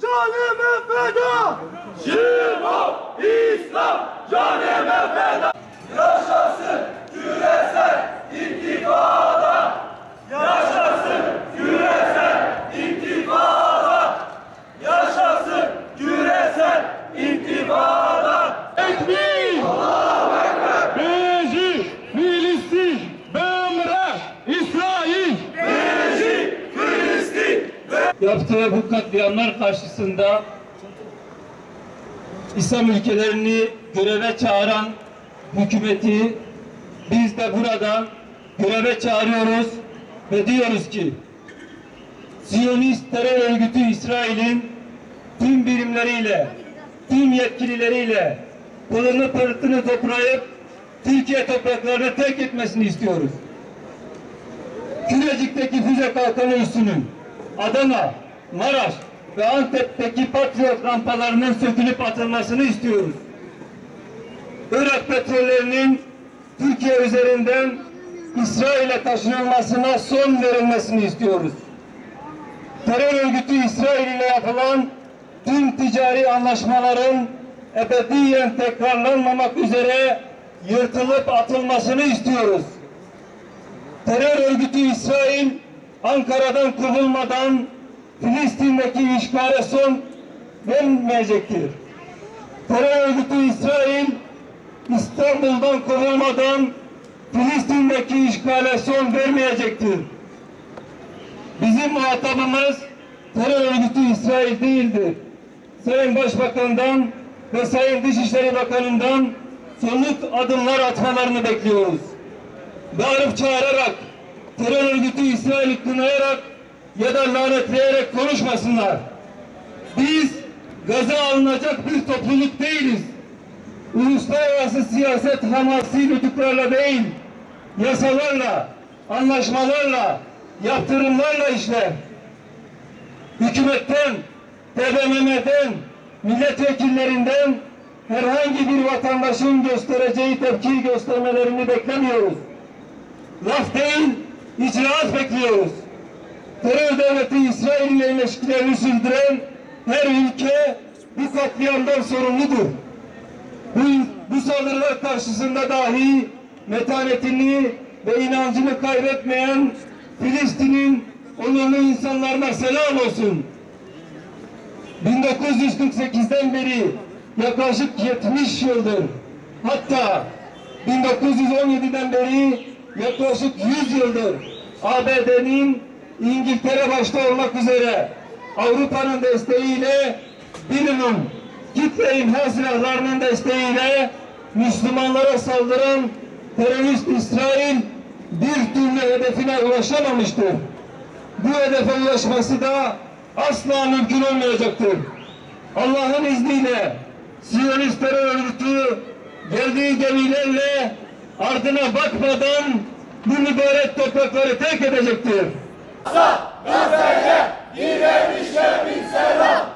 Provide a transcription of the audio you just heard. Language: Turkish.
canime feda. Şibab İslam canime feda. Yaptığı bu katliamlar karşısında İslam ülkelerini göreve çağıran hükümeti biz de burada göreve çağırıyoruz ve diyoruz ki Siyonist terör örgütü İsrail'in tüm birimleriyle, tüm yetkilileriyle pılını pırtını toplayıp Türkiye topraklarını terk etmesini istiyoruz. Kürecik'teki füze kalkanı üssünün Adana, Maraş ve Antep'teki Patriot rampalarının sökülüp atılmasını istiyoruz. Irak petrollerinin Türkiye üzerinden İsrail'e taşınılmasına son verilmesini istiyoruz. Terör örgütü İsrail ile yapılan tüm ticari anlaşmaların ebediyen tekrarlanmamak üzere yırtılıp atılmasını istiyoruz terör örgütü İsrail Ankara'dan kovulmadan Filistin'deki işgale son vermeyecektir. Terör örgütü İsrail İstanbul'dan kovulmadan Filistin'deki işgale son vermeyecektir. Bizim muhatabımız terör örgütü İsrail değildir. Sayın Başbakan'dan ve Sayın Dışişleri Bakanı'ndan somut adımlar atmalarını bekliyoruz bağırıp çağırarak, terör örgütü İsrail'i kınayarak ya da lanetleyerek konuşmasınlar. Biz gaza alınacak bir topluluk değiliz. Uluslararası siyaset hamasi lütuflarla değil, yasalarla, anlaşmalarla, yaptırımlarla işler. Hükümetten, TBMM'den, milletvekillerinden herhangi bir vatandaşın göstereceği tepkiyi göstermelerini beklemiyoruz laf değil, icraat bekliyoruz. Terör devleti İsrail ile ilişkilerini sürdüren her ülke bu katliamdan sorumludur. Bu, bu saldırılar karşısında dahi metanetini ve inancını kaybetmeyen Filistin'in onurlu insanlarına selam olsun. 1948'den beri yaklaşık 70 yıldır hatta 1917'den beri yaklaşık 100 yıldır ABD'nin İngiltere başta olmak üzere Avrupa'nın desteğiyle birinin Hitler'in her silahlarının desteğiyle Müslümanlara saldıran terörist İsrail bir türlü hedefine ulaşamamıştır. Bu hedefe ulaşması da asla mümkün olmayacaktır. Allah'ın izniyle Siyonist terör örgütü geldiği gemilerle ardına bakmadan bu mübarek toprakları terk edecektir. Gaza, Gazze'ye direnişe bir selam.